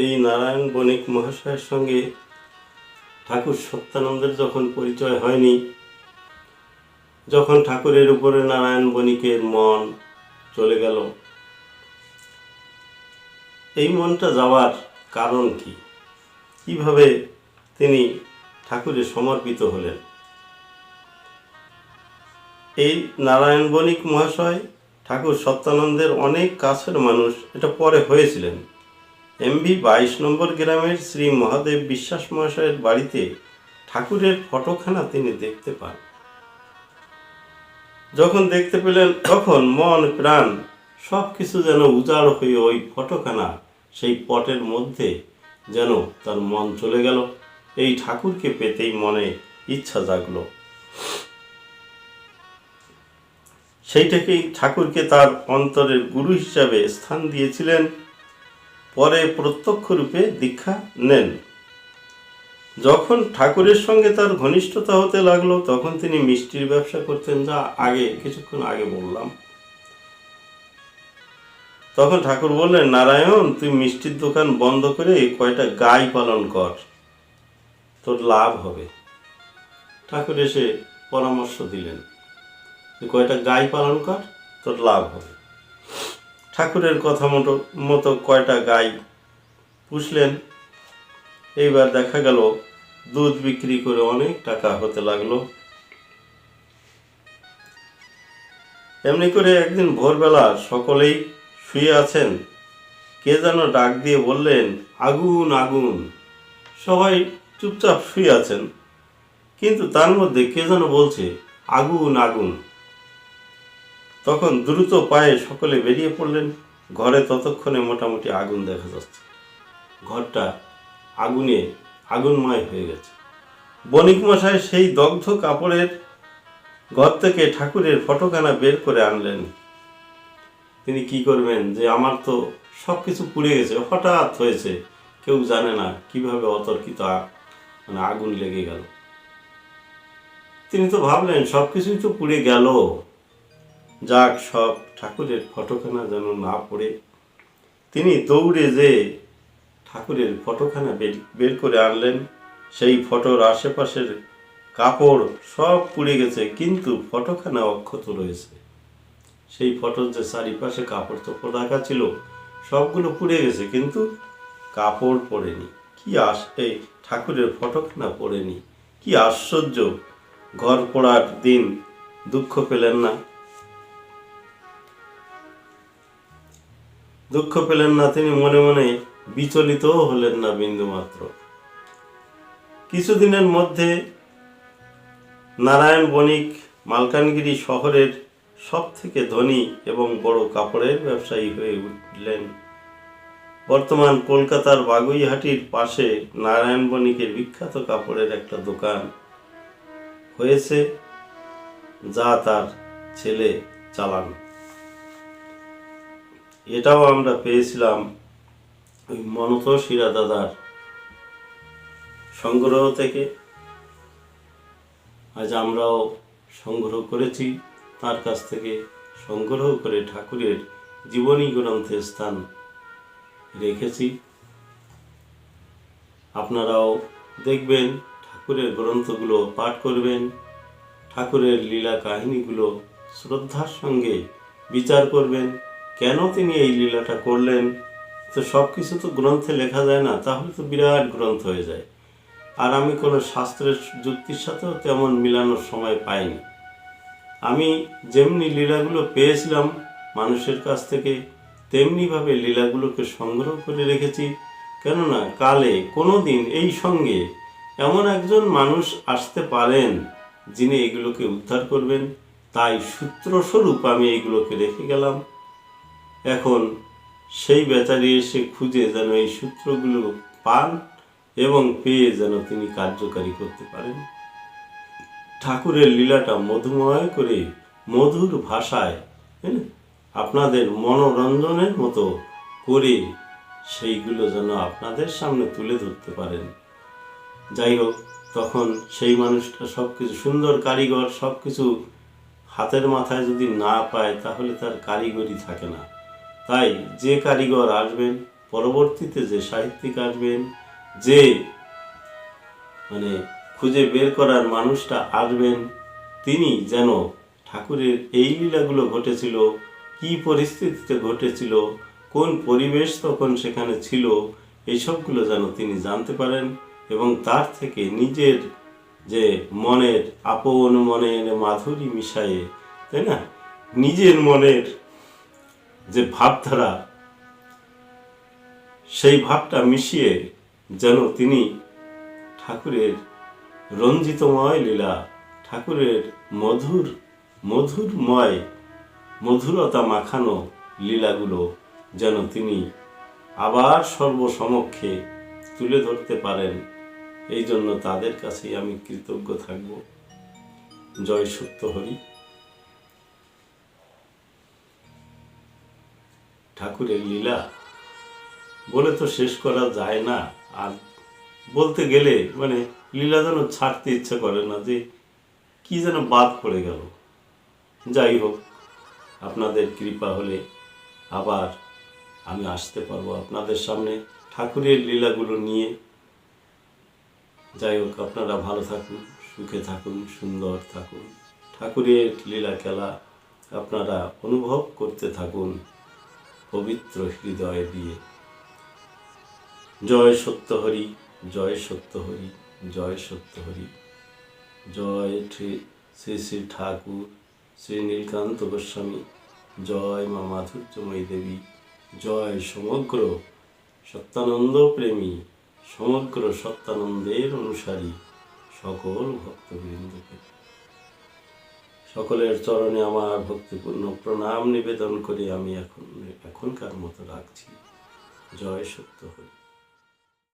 এই নারায়ণ বণিক মহাশয়ের সঙ্গে ঠাকুর সত্যানন্দের যখন পরিচয় হয়নি, যখন ঠাকুরের উপরে নারায়ণ বণিকের মন চলে গেল, এই মনটা যাওয়ার কারণ কি? কীভাবে তিনি ঠাকুরে সমর্পিত হলেন? এই নারায়ণ বণিক মহাশয় ঠাকুর সত্যানন্দের অনেক কাছের মানুষ, এটা পরে হয়েছিলেন। এমবি বাইশ নম্বর গ্রামের শ্রী মহাদেব বিশ্বাস মহাশয়ের বাড়িতে ঠাকুরের ফটোখানা তিনি দেখতে পান। যখন দেখতে পেলেন, তখন মন, প্রাণ সব কিছু যেন উজাড় হয়ে ওই ফটোখানা সেই পটের মধ্যে যেন তার মন চলে গেল। এই ঠাকুরকে পেতেই মনে ইচ্ছা জাগলো। সেইটাকেই ঠাকুরকে তার অন্তরের গুরু হিসাবে স্থান দিয়েছিলেন পরে প্রত্যক্ষ রূপে দীক্ষা নেন। যখন ঠাকুরের সঙ্গে তার ঘনিষ্ঠতা হতে লাগল, তখন তিনি মিষ্টির ব্যবসা করতেন যা আগে, কিছুক্ষণ আগে বললাম। তখন ঠাকুর বললেন, নারায়ণ, তুই মিষ্টির দোকান বন্ধ করে কয়টা গাই পালন কর, তোর লাভ হবে। ঠাকুর এসে পরামর্শ দিলেন যে, কয়টা গাই পালন কর, তোর লাভ হবে। ঠাকুরের কথা মতো মতো কয়টা গাই পুষলেন। এইবার দেখা গেল, দুধ বিক্রি করে অনেক টাকা হতে লাগল। এমনি করে একদিন ভোরবেলা সকলেই শুয়ে আছেন। কে যেন ডাক দিয়ে বললেন, আগুন আগুন। সবাই চুপচাপ শুয়ে আছেন। কিন্তু তার মধ্যে কে যেন বলছে, আগুন আগুন। তখন দ্রুত পায়ে সকলে বেরিয়ে পড়লেন। ঘরে ততক্ষণে মোটামুটি আগুন দেখা যাচ্ছে। ঘরটা আগুনে আগুনময় হয়ে গেছে। বণিক মশাই সেই দগ্ধ কাপড়ের ঘর থেকে ঠাকুরের ফটোখানা বের করে আনলেন। তিনি কি করবেন যে, আমার তো সব কিছু পুড়ে গেছে, হঠাৎ হয়েছে। কেউ জানে না কীভাবে অতর্কিত মানে আগুন লেগে গেল। তিনি তো ভাবলেন সব কিছুই তো পুড়ে গেল। যাক, সব ঠাকুরের ফটোখানা যেন না পড়ে। তিনি দৌড়ে যে ঠাকুরের ফটোখানা বের বের করে আনলেন, সেই ফটোর আশেপাশের কাপড় সব পুড়ে গেছে, কিন্তু ফটোখানা অক্ষত রয়েছে। সেই ফটোর যে চারিপাশে কাপড় চোপড় রাখা ছিল, সবগুলো পুড়ে গেছে, কিন্তু কাপড় পড়েনি। কি আস, এই ঠাকুরের ফটোখানা পড়েনি। কি আশ্চর্য, ঘর পড়ার দিন, দুঃখ পেলেন না। দুঃখ পেলেন না তিনি, মনে মনে বিচলিতও হলেন না বিন্দুমাত্র। কিছুদিনের মধ্যে নারায়ণ বণিক মালকানগিরি শহরের সব থেকে ধনী এবং বড় কাপড়ের ব্যবসায়ী হয়ে উঠলেন। বর্তমান কলকাতার বাগুইহাটির পাশে নারায়ণ বণিকের বিখ্যাত কাপড়ের একটা দোকান হয়েছে, যা তার ছেলে চালান। এটাও আমরা পেয়েছিলাম ওই মনত শিরা দাদার সংগ্রহ থেকে। আজ আমরাও সংগ্রহ করেছি, তার কাছ থেকে সংগ্রহ করে ঠাকুরের জীবনী গ্রন্থে স্থান রেখেছি। আপনারাও দেখবেন, ঠাকুরের গ্রন্থগুলো পাঠ করবেন, ঠাকুরের লীলা কাহিনীগুলো শ্রদ্ধার সঙ্গে বিচার করবেন। কেন তিনি এই লীলাটা করলেন? তো সব কিছু তো গ্রন্থে লেখা যায় না, তাহলে তো বিরাট গ্রন্থ হয়ে যায়। আর আমি কোনো শাস্ত্রের যুক্তির সাথেও তেমন মিলানোর সময় পাইনি। আমি যেমনি লীলাগুলো পেয়েছিলাম মানুষের কাছ থেকে, তেমনিভাবে লীলাগুলোকে সংগ্রহ করে রেখেছি। কেননা কালে কোনো দিন এই সঙ্গে এমন একজন মানুষ আসতে পারেন যিনি এগুলোকে উদ্ধার করবেন। তাই সূত্রস্বরূপ আমি এগুলোকে রেখে গেলাম। এখন সেই বেচারি এসে খুঁজে যেন এই সূত্রগুলো পান এবং পেয়ে যেন তিনি কার্যকারী করতে পারেন। ঠাকুরের লীলাটা মধুময় করে মধুর ভাষায় হ্যাঁ, আপনাদের মনোরঞ্জনের মতো করে সেইগুলো যেন আপনাদের সামনে তুলে ধরতে পারেন। যাই হোক তখন সেই মানুষটা সব কিছু সুন্দর কারিগর সব কিছু হাতের মাথায় যদি না পায় তাহলে তার কারিগরি থাকে না। তাই যে কারিগর আসবেন, পরবর্তীতে যে সাহিত্যিক আসবেন, যে মানে খুঁজে বের করার মানুষটা আসবেন, তিনি যেন ঠাকুরের এই লীলাগুলো ঘটেছিল, কি পরিস্থিতিতে ঘটেছিল, কোন পরিবেশ তখন সেখানে ছিল এইসবগুলো যেন তিনি জানতে পারেন এবং তার থেকে নিজের যে মনের আপন মনের মাধুরী মিশায়ে, তাই না? নিজের মনের যে ভাবধারা, সেই ভাবটা মিশিয়ে যেন তিনি ঠাকুরের রঞ্জিতময় লীলা, ঠাকুরের মধুর, মধুরময়, মধুরতা মাখানো লীলাগুলো যেন তিনি আবার সর্বসমক্ষে তুলে ধরতে পারেন। এই জন্য তাদের কাছেই আমি কৃতজ্ঞ থাকব। জয় সত্য হরি ঠাকুরের লীলা। বলে তো শেষ করা যায় না। আর বলতে গেলে মানে লীলা যেন ছাড়তে ইচ্ছা করে না যে কি যেন বাদ পড়ে গেল। যাই হোক, আপনাদের কৃপা হলে আবার আমি আসতে পারব আপনাদের সামনে ঠাকুরের লীলাগুলো নিয়ে। যাই হোক, আপনারা ভালো থাকুন, সুখে থাকুন, সুন্দর থাকুন। ঠাকুরের লীলা খেলা আপনারা অনুভব করতে থাকুন। পবিত্র হৃদয় দিয়ে। জয় সত্য হরি জয় সত্য হরি জয় সত্য হরি জয় শ্রী শ্রী ঠাকুর, শ্রী নীলকান্ত গোস্বামী। জয় মা মাধুর্যময়ী দেবী। জয় সমগ্র সত্যানন্দ প্রেমী, সমগ্র সত্যানন্দের অনুসারী সকল ভক্তবৃন্দকে। সকলের চরণে আমার ভক্তিপূর্ণ প্রণাম নিবেদন করে আমি এখন এখনকার মতো রাখছি। জয় সত্য হরি